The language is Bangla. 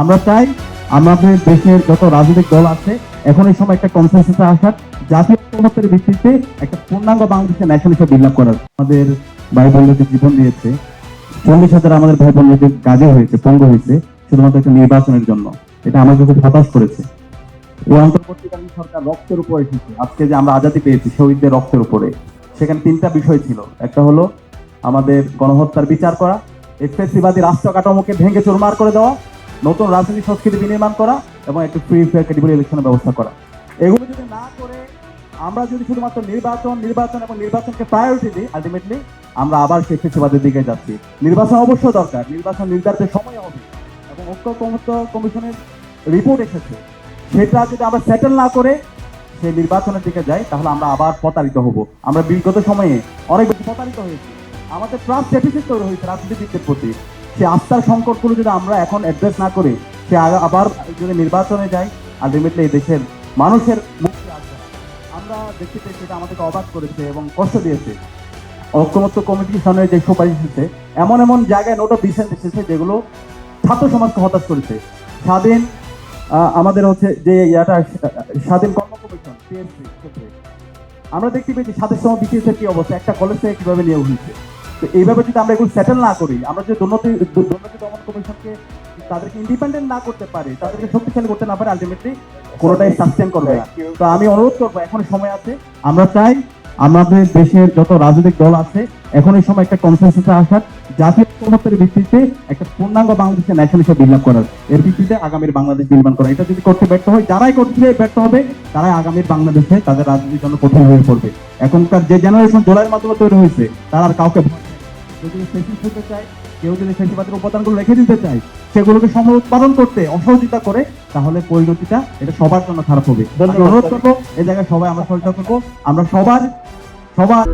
আমরা চাই আমাদের দেশের যত রাজনৈতিক দল আছে, এখন এই সময় একটা কনসেন্সাসে আসার, জাতীয় ঐক্যমত্যের ভিত্তিতে একটা পূর্ণাঙ্গ বাংলাদেশের ন্যাশনাল হিসেবে বিল্ড করার। আমাদের ভাই বোনদের জীবন দিয়েছে, চল্লিশ হাজার আমাদের ভাই বোনদের গাজে হয়েছে, পঙ্গু হয়েছে, শুধুমাত্র একটা নির্বাচনের জন্য। এটা আমাকে খুব হতাশ করেছে। এই অন্তর্বর্তীকালীন সরকার রক্তের উপর এসেছে। আজকে যে আমরা আজাদি পেয়েছি, শহীদদের রক্তের উপরে। সেখানে তিনটা বিষয় ছিল। একটা হলো আমাদের গণহত্যার বিচার করা এফএসিবাদী রাষ্ট্র কাঠামোকে ভেঙে চুরমার করে দেওয়া নতুন রাজনৈতিক সংস্কৃতি বিনির্মাণ করা এবং একটি ফ্রি ফেয়ার ক্যাটেগরি ইলেকশনের ব্যবস্থা করা। এগুলো যদি না করে, আমরা যদি শুধুমাত্র নির্বাচন নির্বাচন এবং নির্বাচনকে প্রায়োরিটি দিই আলটিমেটলি আমরা আবার সেই ফেসিবাদের দিকে যাচ্ছি। নির্বাচন অবশ্যই দরকার, নির্বাচন নির্ধারিত সময় হবে এবং ঐক্য কমিশনের রিপোর্ট এসেছে। সেটা যদি আমরা সেটেল না করে সেই নির্বাচনের দিকে যাই, তাহলে আমরা আবার প্রতারিত হব। আমরা বিগত সময়ে অনেক বেশি প্রতারিত হয়েছি। আমাদের ট্রাস্ট ডেফিসিট তৈরি হয়েছে রাজনীতিবিদদের প্রতি। সে আস্থার সংকটগুলো যদি আমরা এখন অ্যাড্রেস না করি, সে আবার যদি নির্বাচনে যাই আলটিমেটলি এই দেশের মানুষের মুক্তি আসবে আমরা দেখতে পেয়েছি এটা আমাদেরকে অবাক করেছে এবং কষ্ট দিয়েছে। ঐক্যমত্য সামনে যে সুপারিশ এসেছে এমন এমন জায়গায় নোট অফ এসেছে যেগুলো ছাত্র সমাজকে হতাশ করেছে। স্বাধীন আমাদের হচ্ছে যে ইয়াটা, স্বাধীন কর্ম কমিশন আমরা দেখতে পেয়েছি স্বাধীন সময় বিসিএস কি অবস্থা, একটা কলেজ থেকে কীভাবে নিয়োগ হয়েছে। তো এইভাবে যদি আমরা এগুলো সেটেল না করি আমরা যদি দুর্নীতি দুর্নীতি দমন কমিশনকে তাদেরকে ইন্ডিপেন্ডেন্ট না করতে পারি তাদেরকে শক্তিশালী করতে না পারে আলটিমেটলি কোনোটাই সাস্টেন করবে না। তো আমি অনুরোধ করব এখন সময় আছে। আমরা চাই আমাদের দেশের যত রাজনৈতিক দল আছে এখন এই সময় একটা কনসেন্সাসে আসার জাতীয় ঐক্যমত্যের ভিত্তিতে একটা পূর্ণাঙ্গ বাংলাদেশের ন্যাশনাল হিসেবে বিল্ড করার এর ভিত্তিতে আগামীর বাংলাদেশ নির্মাণ করা। এটা যদি করতে ব্যর্থ হয় যারাই করতে ব্যর্থ হবে তারাই আগামীর বাংলাদেশে তাদের রাজনীতির জন্য কঠিন হয়ে পড়বে। এখনকার যে জেনারেশন জোলাইয়ের মাধ্যমে তৈরি হয়েছে তারা আর কাউকে। কেউ যদি ফেসিস হতে চায় কেউ যদি ফেসিবাদের উপাদানগুলো রেখে দিতে চায় সেগুলোকে সময় উৎপাদন করতে অসহযোগিতা করে তাহলে পরিণতিটা এটা সবার জন্য খারাপ হবে। অনুরোধ করব এই জায়গায় সবাই আমরা সহযোগিতা করব আমরা সবার সবার